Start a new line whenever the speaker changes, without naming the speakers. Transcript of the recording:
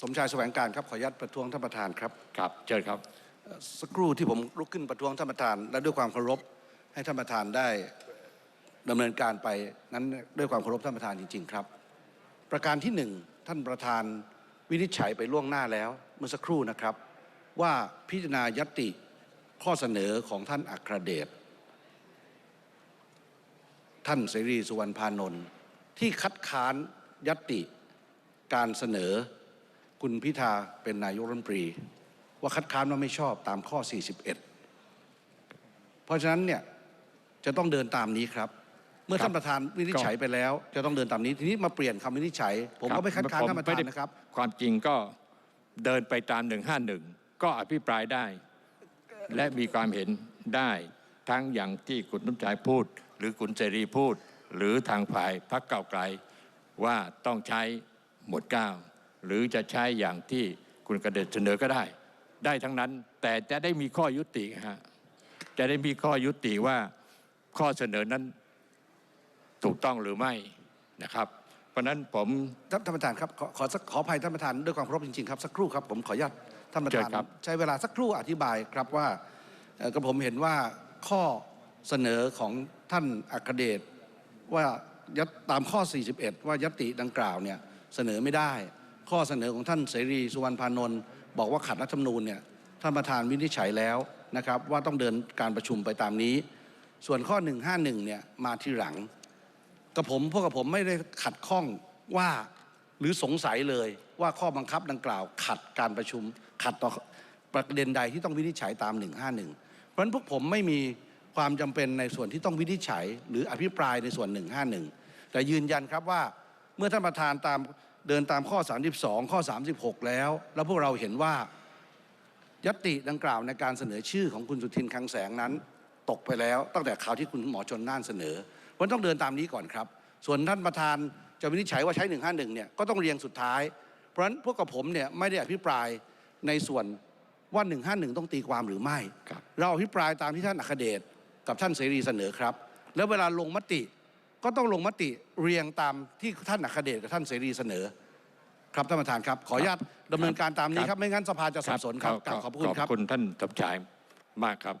สมชายแสวงการครับขออนุญาตประท้วงท่านประธานครับ
ครับเชิญครับ
เอ่อสักครู่ที่ผมลุกขึ้นประท้วงท่านประธาน และด้วยความเคารพให้ท่านประธานได้ดำเนินการไปนั้นด้วยความเคารพท่านประธานจริง ๆ ครับ ประการที่หนึ่งท่านประธานวินิจฉัยไปล่วงหน้าแล้วเมื่อสักครู่นะครับ ว่าพิจารณายตติข้อเสนอของท่านอัครเดชท่านเสรีสุวรรณพานนท์ที่คัดค้านยตติการเสนอ คุณพิธาเป็นนายกรัฐมนตรี ว่าคัดค้านว่าไม่ชอบตามข้อ 41 เพราะฉะนั้นเนี่ยจะต้องเดินตามนี้ครับ เมื่อ
ครับ
ท่านประธานวินิจฉัยไปแล้ว จะต้องเดินตามนี้ทีนี้มาเปลี่ยนคำวินิจฉัย ผมก็ไม่คัดค้านท่านประธานนะครับ
ความจริงก็เดินไปตาม 151 ก็อภิปรายได้ และมีความเห็นได้ทั้งอย่างที่คุณน้ำใจพูด หรือคุณเสรีพูด หรือทางฝ่ายพรรคเก้าวไกลว่าต้องใช้หมวดเก้า หรือจะใช้อย่างที่คุณกระเด็นเสนอก็ได้ ได้ทั้งนั้น แต่จะได้มีข้อยุติฮะจะได้มีข้อยุติว่าข้อเสนอนั้นถูกต้องหรือไม่นะครับ เพราะฉะนั้นผม
ท่านท่านประธานครับขอขอสักขออภัยท่านประธานด้วยความเคารพจริงๆครับสักครู่ครับผมขออนุญาตท่านประธาน
เชิญครับ
ใช้เวลาสักครู่อธิบายครับว่าเอ่อกับผมเห็นว่าข้อเสนอของท่านอัครเดชว่ายัดตามข้อ 41 ว่ายตติดังกล่าวเนี่ยเสนอไม่ได้ ข้อเสนอของท่านเสรีสุวรรณพานนท์บอกว่าขัดรัฐธรรมนูญเนี่ยท่านประธานวินิจฉัยแล้วนะครับว่าต้องเดินการประชุมไปตามนี้ ส่วนข้อ 151เนี่ยมาทีหลังกับผมพวกกับผมไม่ได้ขัดข้องว่าหรือสงสัยเลยว่าข้อบังคับดังกล่าว ขัดการประชุมขัดต่อประเด็นใดที่ต้องวินิจฉัยตาม 151 เพราะฉะนั้นพวกผมไม่มีความจำเป็นในส่วนที่ต้องวินิจฉัย หรืออภิปรายในส่วน 151 แต่ยืนยันครับว่าเมื่อท่านประธานตาม เดินตามข้อ 32 ข้อ 36 แล้ว แล้วพวกเราเห็นว่ายตติดังกล่าวในการเสนอชื่อของคุณสุทินคลังแสงนั้น ตกไปแล้วตั้งแต่ข่าวที่คุณหมอชนน่านเสนอเพราะต้องเดินตามนี้ก่อนครับ ส่วนท่านประธานจะวินิจฉัยว่าใช้ 151 เนี่ยก็ต้องเรียงสุดท้าย เพราะฉะนั้นพวกกับผมเนี่ยไม่ได้อภิปรายในส่วนว่า 151 ต้องตีความหรือไม่
ครับ
เราอภิปรายตามที่ท่านอัครเดชกับท่านเสรีเสนอครับ แล้วเวลาลงมติ ก็ต้องลงมติเรียงตามที่ท่านอัครเดชกับท่านเสรีเสนอ ครับท่านประธานครับ ขออนุญาตดำเนินการตามนี้ครับ ไม่งั้นสภาจะสับสนครับกราบขอบพระคุณครับ
ขอบคุณท่านสมชายมากครับ